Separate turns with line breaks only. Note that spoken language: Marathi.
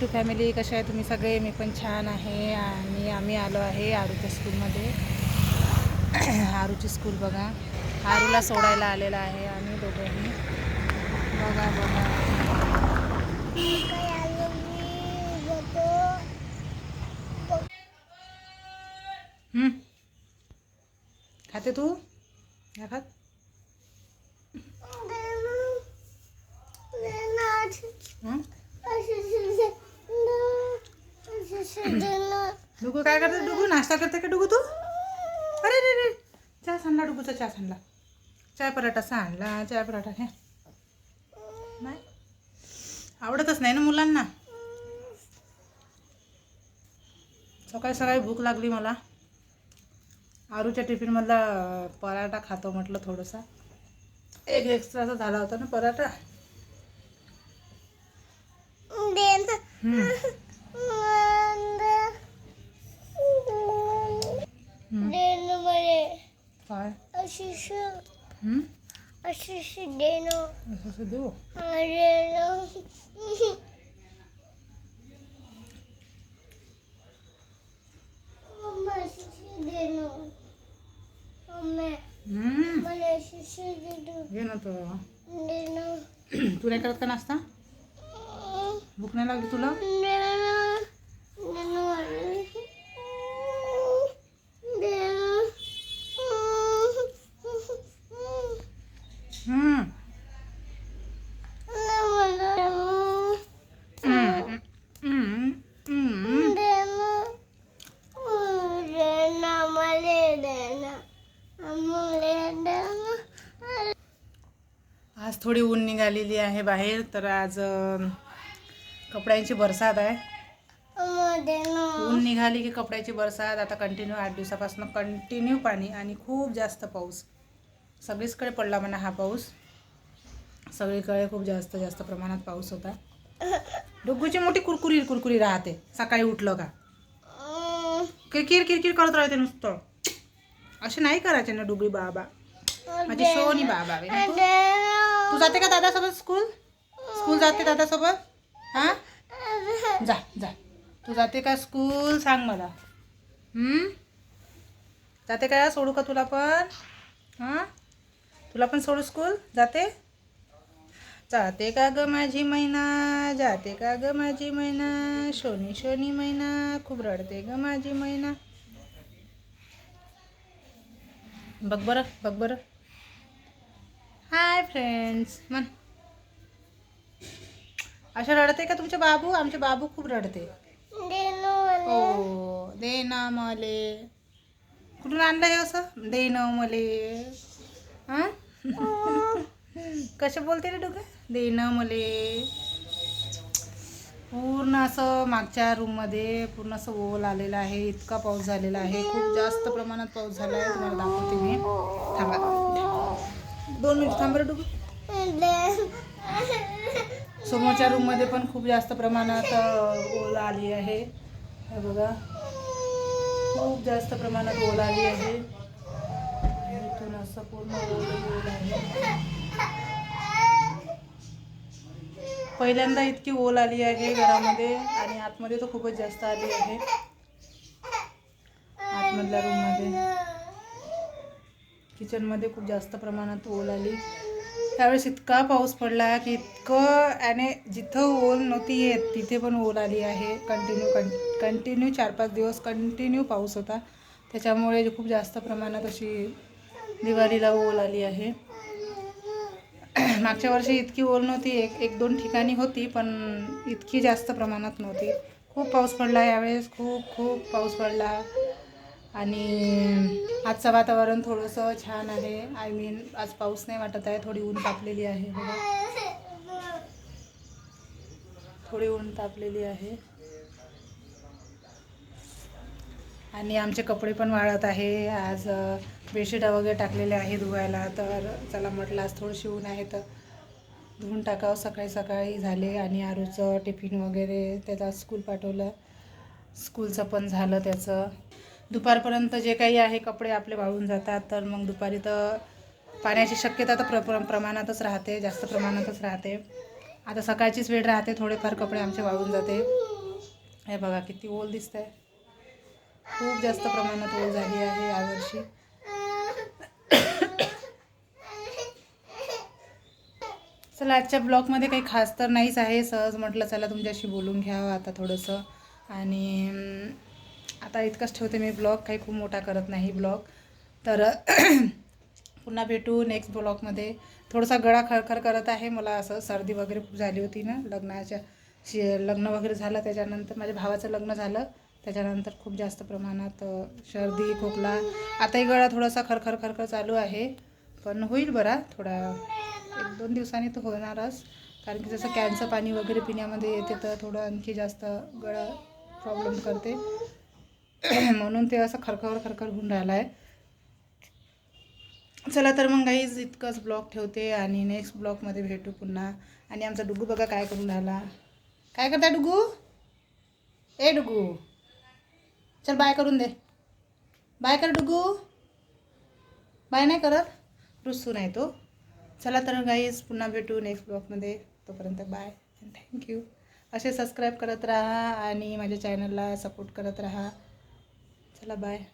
टू फॅमिली कशा आहे तुम्ही सगळे? मी पण छान आहे आणि आम्ही आलो आहे आरूच्या स्कूलमध्ये. आरूची स्कूल बघा. आरूला सोडायला आलेला आहे आम्ही दोघंही. बघा बघा. खाते तू? या खात. हं? डुगू काय करते? डुगू नाश्ता करते का डुगू तू? अरे रे रे. चहा सांडला डुगूचा चहा सांडला. चाय पराठा सांडला चाय पराठा हे. नाही. आवडतच नाही ना मुलांना? सकाळी सकाळी भूक लागली मला. आरूच्या टिफिनमधला पराठा खातो म्हटलं थोडंसा. एक एक्स्ट्राचा झाला होता ना पराठा हम्म. हम्म. काय? हम्म? असं असं देऊ? हम्म. घे ना तो. तू नाही करत का नाश्ता? भूक नाही लागली तुला? आज थोडी ऊन निघालेली आहे बाहेर तर आज कपड्यांची बरसात आहे. ऊन निघाली की कपड्याची बरसात आता कंटिन्यू आठ दिवसापासून कंटिन्यू पाणी आणि खूप जास्त पाऊस. सगळीचकडे पडला म्हणा हा पाऊस. सगळीकडे खूप जास्त जास्त प्रमाणात पाऊस होता. डुग्गूची मोठी कुरकुरी कुरकुरी राहते. सकाळी उठलं का? किरकिर किरकिर करत राहते नुसतं. असे नाही करायचे ना डुगरी बाबा. माझी सोनी बाबा तू? जाते का दादासोबत स्कूल स्कूल जाते दादासोबत? हां? जा जा. तू जाते का स्कूल सांग मला. जाते का सोडू का तुला पण? हां? तुला पण सोडू स्कूल जाते? जाते का ग माझी मैना? जाते का ग माझी मैना? शोनी शोनी मैना. खूप रडते ग माझी मैना. बघ बरं बघ बरं. हाय फ्रेंड्स मन अशा रडते का तुमचे बाबू? आमचे बाबू खूप रडते. ओ दे ना मले कुठून आणलं हे असं? दे ना मले हां? कसे बोलते रे डोकं? दे ना मले पूर्ण असं मागच्या रूममध्ये पूर्ण असं ओल आलेलं आहे इतका पाऊस झालेला आहे खूप जास्त प्रमाणात पाऊस झाला आहे तुम्हाला दाखवते मी. थांबा. दोन मिनिट थांबर रे डुगू समोरच्या रूममध्ये पण खूप जास्त प्रमाणात ओल आली आहे. हे बघा. खूप जास्त प्रमाणात ओल आली आहे. इथून असं पूर्ण ओल ओल आहे. पहिल्यांदा इतकी ओल आली आहे घरामध्ये आणि आतमध्ये तर खूपच जास्त आली आहे. आतमधल्या रूममध्ये किचनमध्ये खूप जास्त प्रमाणात ओल आली. त्यावेळेस इतका पाऊस पडला की इतकं आणि जिथं ओल नव्हती येत तिथे पण ओल आली आहे. कंटिन्यू कं कंटिन्यू चार पाच दिवस कंटिन्यू पाऊस होता. त्याच्यामुळे खूप जास्त प्रमाणात अशी दिवाळीला ओल आली आहे. मागच्या वर्षी इतकी ओल नव्हती एक एक दोन ठिकाणी होती पण इतकी जास्त प्रमाणात नव्हती. खूप पाऊस पडला यावेळेस खूप खूप पाऊस पडला. आणि आजचं वातावरण थोडंसं छान आहे. आय मीन आज पाऊस नाही वाटत आहे. थोडी ऊन तापलेली आहे बघा. थोडी ऊन तापलेली आहे. आणि आमचे कपडे पण वाळत आहे. आज बेडशीटा वगैरे टाकलेले आहे धुवायला. तर चला म्हटलं आज थोडीशी ऊन आहे तर धुवून टाकावं. सकाळी सकाळी झाले आणि आरूचं टिफिन वगैरे त्याला स्कूल पाठवलं. स्कूलचं पण झालं त्याचं. दुपारपर्यंत जे काही आहे कपडे आपले वाळून जातात तर मग दुपारी तर पाण्याची शक्यता तर प्र प्र प्रमाणातच राहते जास्त प्रमाणातच राहते. आता सकाळचीच वेळ राहते थोडेफार कपडे आमचे वाळून जाते. हे बघा किती ओल दिसत आहे खूप जास्त प्रमाणात ओल झाली आहे यावर्षी चला आजच्या ब्लॉगमध्ये काही खास तर नाहीच आहे. सहज म्हटलं चला तुमच्याशी बोलून घ्यावं आता थोडंसं. आणि आता इतकंच ठेवते मी ब्लॉग काही खूप मोठा करत नाही ब्लॉग. तर पुन्हा भेटू नेक्स्ट ब्लॉगमध्ये. थोडासा गळा खरखर करत आहे मला असं सर्दी वगैरे खूप झाली होती ना लग्नाच्या शि लग्न वगैरे झालं त्याच्यानंतर माझ्या भावाचं लग्न झालं. त्याच्यानंतर खूप जास्त प्रमाणात सर्दी खोकला आताही गळा थोडासा खरखर खरखर चालू आहे. पण होईल बरा थोडा एक दोन दिवसांनी तर होणारच. कारण की जसं कॅनचं पाणी वगैरे पिण्यामध्ये येते तर थोडं आणखी जास्त गळा प्रॉब्लेम करते. म्हणून ते असं खरखर खरखर होऊन राहिलं आहे चला तर मग काहीच इतकंच ब्लॉग ठेवते आणि नेक्स्ट ब्लॉगमध्ये भेटू पुन्हा. आणि आमचा डुगू बघा काय करून राहिला. काय करताय डुगू? ए डुगू. चल बाय करून दे. बाय कर डुगू. बाय नाही करत. रुसू नाही तो. चला तर गाईज पुन्हा भेटू नेक्स्ट ब्लॉगमध्ये. तोपर्यंत बाय थँक्यू. असे सबस्क्राईब करत राहा आणि माझ्या चॅनलला सपोर्ट करत राहा. चला बाय